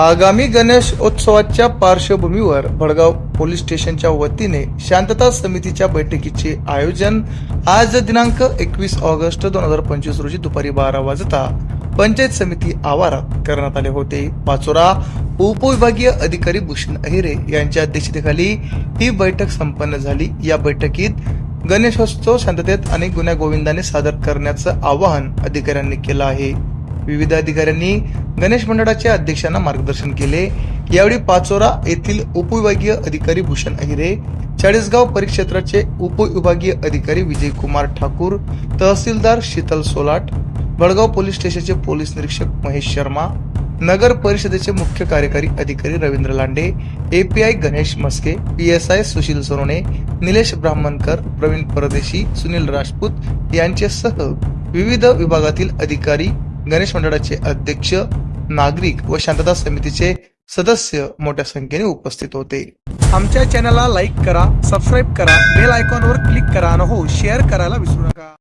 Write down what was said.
आगामी गणेश उत्सवाच्या पार्श्वभूमीवर भडगाव पोलीस स्टेशनच्या वतीने शांतता समितीच्या बैठकीचे आयोजन आज दिनांक एकवीस ऑगस्ट दोन हजार पंचवीस रोजी दुपारी बारा वाजता पंचायत समिती आवारात करण्यात आले होते. पाचोरा उपविभागीय अधिकारी भूषण अहिरे यांच्या अध्यक्षतेखाली ही बैठक संपन्न झाली. या बैठकीत गणेशोत्सव शांततेत अनेक गुन्ह्या गोविंदाने सादर करण्याचं आवाहन अधिकाऱ्यांनी केलं आहे. विविध अधिकाऱ्यांनी गणेश मंडळाच्या अध्यक्षांना मार्गदर्शन केले. यावेळी पाचोरा येथील उपविभागीय अधिकारी भूषण अहिरे चाळीसगाव परिक्षेत्राचे उपविभागीय अधिकारी विजयकुमार ठाकूर तहसीलदार शीतल सोलाट बडगाव पोलीस स्टेशनचे पोलीस निरीक्षक महेश शर्मा नगर परिषदेचे मुख्य कार्यकारी अधिकारी रवींद्र लांडे एपीआय गणेश मस्के पीएसआय सुशील सोनोने निलेश ब्राह्मणकर प्रवीण परदेशी सुनील राजपूत यांच्यासह विविध विभागातील अधिकारी गणेश मंडळाचे अध्यक्ष नागरिक व शांतता समितीचे सदस्य मोठ्या संख्येने उपस्थित होते. आमच्या चॅनलला लाईक करा सबस्क्राईब करा बेल आयकॉनवर क्लिक करा आणि हो शेअर करायला विसरू नका.